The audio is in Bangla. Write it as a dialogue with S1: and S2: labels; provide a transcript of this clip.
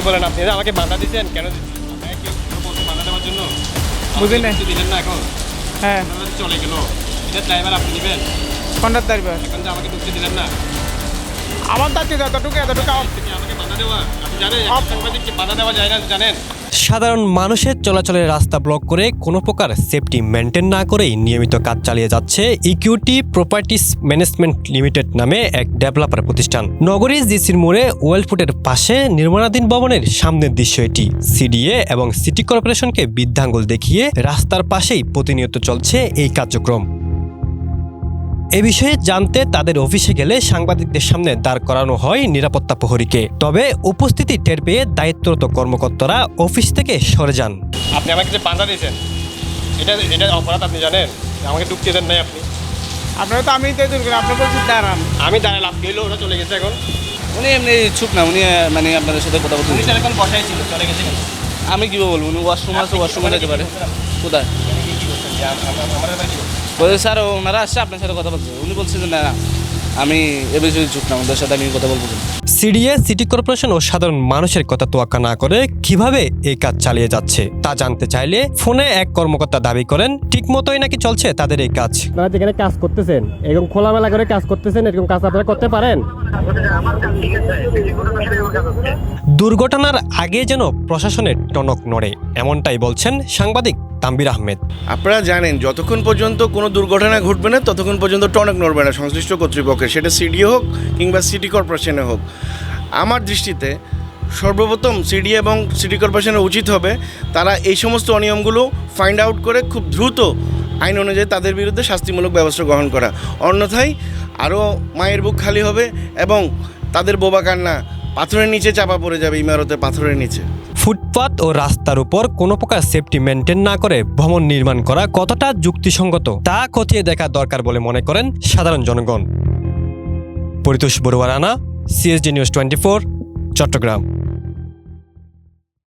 S1: বলেন আপনি আমাকে বাধা দিচ্ছেন কেন বলছে বাধা দেওয়ার জন্য?
S2: বুঝি
S1: না। দিলেন না এখন।
S2: হ্যাঁ।
S1: চলে গেল। এটা ড্রাইভার আপনি দিবেন?
S2: কন্ট্রাক্ট ড্রাইভার
S1: এখন যে আমাকে ঢুকতে দিলেন না।
S2: আমার যতটুকু এতটুকু
S1: আপনি আমাকে বাধা দেওয়া? আপনি জানেন একজন সাংবাদিককে বাধা দেওয়া যায় না জানেন?
S3: সাধারণ মানুষের চলাচলের রাস্তা ব্লক করে কোনো প্রকার সেফটি মেনটেন না করেই নিয়মিত কাজ চালিয়ে যাচ্ছে ইকুইটি প্রপার্টিস ম্যানেজমেন্ট লিমিটেড নামে এক ডেভেলপার প্রতিষ্ঠান। নগরী জিসির মোড়ে ওয়েলফুটের পাশে নির্মাণাধীন ভবনের সামনের দৃশ্য এটি। সিডিএ এবং সিটি কর্পোরেশনকে বৃদ্ধাঙ্গুল দেখিয়ে রাস্তার পাশেই প্রতিনিয়ত চলছে এই কার্যক্রম। এ বিষয়ে জানতে তাদের অফিসে গেলে সাংবাদিকদের সামনে দাঁড় করানো হয় নিরাপত্তা প্রহরীকে। তবে উপস্থিতি টের পেয়ে দায়িত্বরত কর্মকর্তারা অফিস থেকে সরে যান।
S1: আপনি আমাকে যে বাধা দিয়েছেন এটা এটা অপরাধ আপনি জানেন? আমাকে ঢুকতে দেন নাই আপনি।
S2: আপনারা তো আমি তো দূর করি আপনি বলছেন দাঁড়ান।
S1: আমি দাঁড়ায় লাভ গেলো ওরা চলে গেছে এখন।
S4: উনি এমনি চুপ না উনি মানে আপনাদের সাথে কথা
S1: তাহলে এখন বসাই ছিল চলে গেছে।
S4: আমি কি বলব উনি ওয়াশরুম আছে ওয়াশরুমে যেতে পারে। কোথায়? বলছে স্যার ওনারা আসছে আপনার সাথে কথা বলছে উনি বলছে যে না আমি এ বিষয়ে চুপ না ওদের সাথে আমি কথা বলব
S3: সিডিএ সিটি কর্পোরেশন ও সাধারণ মানুষের কথা তোয়াক্কা না করে কীভাবে এই কাজ চালিয়ে যাচ্ছে তা জানতে চাইলে ফোনে এক কর্মকর্তা দাবি করেন ঠিক মতোই নাকি চলছে তাদের এই কাজ?
S1: আপনারা যেখানে কাজ করতেছেন এরকম খোলামেলা করে কাজ করতেছেন এরকম কাজ আপনারা করতে পারেন?
S3: দুর্ঘটনার আগে যেন প্রশাসনের টনক নড়ে, এমনটাই বলছেন সাংবাদিক তাম্বির আহমেদ।
S5: আপনারা জানেন, যতক্ষণ পর্যন্ত কোনো দুর্ঘটনা ঘটবে না, ততক্ষণ পর্যন্ত টনক নড়বে না সংশ্লিষ্ট কর্তৃপক্ষের। সেটা সিডি হোক কিংবা সিটি কর্পোরেশনে হোক। আমার দৃষ্টিতে সর্বপ্রথম সিডি এবং সিটি কর্পোরেশনের উচিত হবে তারা এই সমস্ত অনিয়মগুলো ফাইন্ড আউট করে খুব দ্রুত আইন অনুযায়ী তাদের বিরুদ্ধে শাস্তিমূলক ব্যবস্থা গ্রহণ করা। অন্যথায় আরও মায়ের বুক খালি হবে এবং তাদের বোবা কান্না পাথরের নিচে চাপা পড়ে যাবে ইমারতের পাথরের নিচে।
S3: ফুটপাত ও রাস্তার উপর কোনো প্রকার সেফটি মেনটেন না করে ভ্রমণ নির্মাণ করা কতটা যুক্তিসঙ্গত তা খতিয়ে দেখা দরকার বলে মনে করেন সাধারণ জনগণ। Paritosh Barua Rana CSD news twenty Chittagong.